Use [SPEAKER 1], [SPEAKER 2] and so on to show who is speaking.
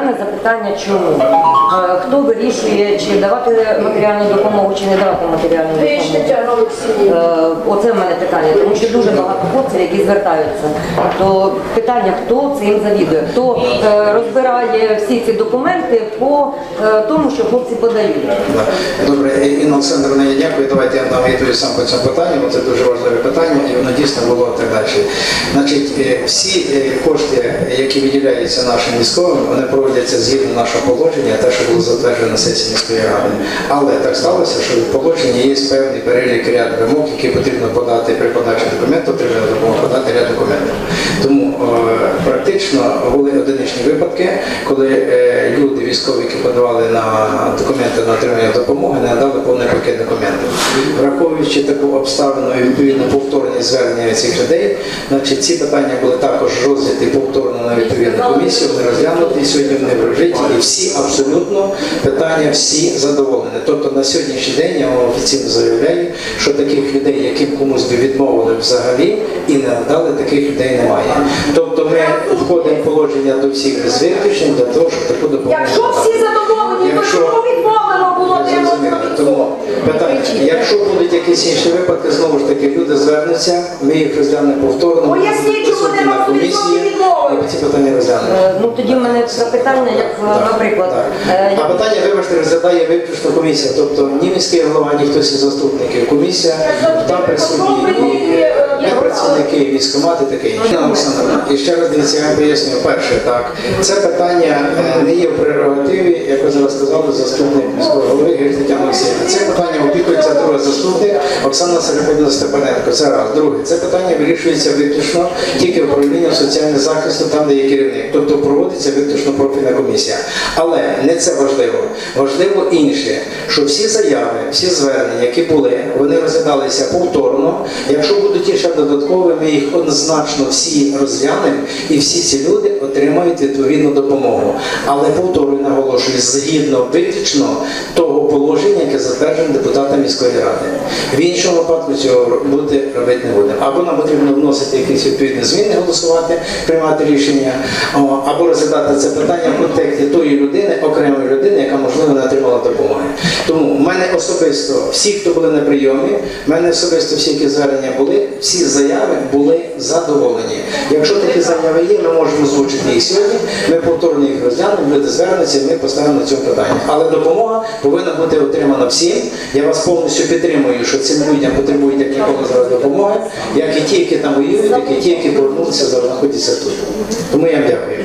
[SPEAKER 1] мене запитання, чому? Хто вирішує, чи давати матеріальну допомогу, чи не давати матеріальну допомогу? Е, Оце в мене питання, тому що дуже багато хлопців, які звертаються. То питання, хто цим завідує, хто е, розбирає всі ці документи по е, тому, що хлопці подають.
[SPEAKER 2] Добре, Інна Олександровна, я дякую. Давайте я вам відповідь сам по цьому питанню, бо це дуже важливе питання, і воно дійсно було так далі. Значить, всі кошти, які виділяються нашим військовим, вони проводяться згідно нашого положення, те, що було затверджено на сесії міської ради. Але так сталося, що в положенні є певний перелік ряд вимог, які потрібно подати при подачі документів, отримання допомоги подати ряд документів. Тому е, практично були одиничні випадки, коли е, люди військові, які подавали на документи на отримання допомоги, не надали повний пакет документів. Враховуючи таку обставину і відповідно повторні звернення цих людей, значить ці питання були також розгляді повторно на відповідну комісію, вони розглянуті, і сьогодні вони прожиті, і всі абсолютно питання всі задоволені. Тобто на сьогоднішній день я вам офіційно заявляю, що таких людей, яким комусь би відмовили взагалі і не надали, таких людей немає. Тобто ми входимо в положення до всіх без виключень для того, щоб таку допомогу.
[SPEAKER 3] Якщо всі задоволені, то чому відмовлено було
[SPEAKER 2] Ви зрозуміли. Тому питання, якщо інші випадки, знову ж таки люди звернуться, ми їх розглянемо повторно.
[SPEAKER 3] Поясніть, чому
[SPEAKER 2] присутні
[SPEAKER 3] не
[SPEAKER 2] на комісії,
[SPEAKER 3] відмовити.
[SPEAKER 2] ці питання розглянемо.
[SPEAKER 1] Е, Ну тоді в мене запитання, як е,
[SPEAKER 2] Так,
[SPEAKER 1] наприклад,
[SPEAKER 2] так.
[SPEAKER 1] е,
[SPEAKER 2] А питання, вибачте, розглядає виключно комісія. Тобто ні міський голова, ні хтось із заступників. Комісія, там присутні ми працівники, і таке інше. Олександровна, І ще раз дивіться, я вам пояснюю. Перше, так, це питання не є в сказали, заступник міського голови Григорій Тетяна. Це питання опікується другий заступник Оксана Сереподіна Степаненко. Це раз. Друге, це питання вирішується виключно тільки управлінням соціального захисту, там, де є керівник. Тобто проводиться виключно профільна комісія. Але не це важливо. Важливо інше, що всі заяви, всі звернення, які були, вони розглядалися повторно. Якщо будуть і ще додаткові, ми їх однозначно всі розглянемо, і всі ці люди отримають відповідну допомогу. Але повторюю, наголошую, згідно виключно того положення, яке затверджено міської. В іншому випадку цього бути робити не будемо. Або нам потрібно вносити якісь відповідні зміни, голосувати, приймати рішення, або розглядати це питання в контексті тої людини, окремої людини, яка можливо не отримала допомоги. Особисто всі, хто були на прийомі, в мене особисто всі, які звернення були, всі заяви були задоволені. Якщо такі заяви є, ми можемо озвучити їх сьогодні. Ми повторно їх розглянемо, люди звернуться, і ми поставимо на цьому питання. Але допомога повинна бути отримана всім. Я вас повністю підтримую, що цим людям потребують як ніколи зараз допомоги, як і ті, які там воюють, як і ті, які повернулися зараз знаходяться тут. Тому я дякую.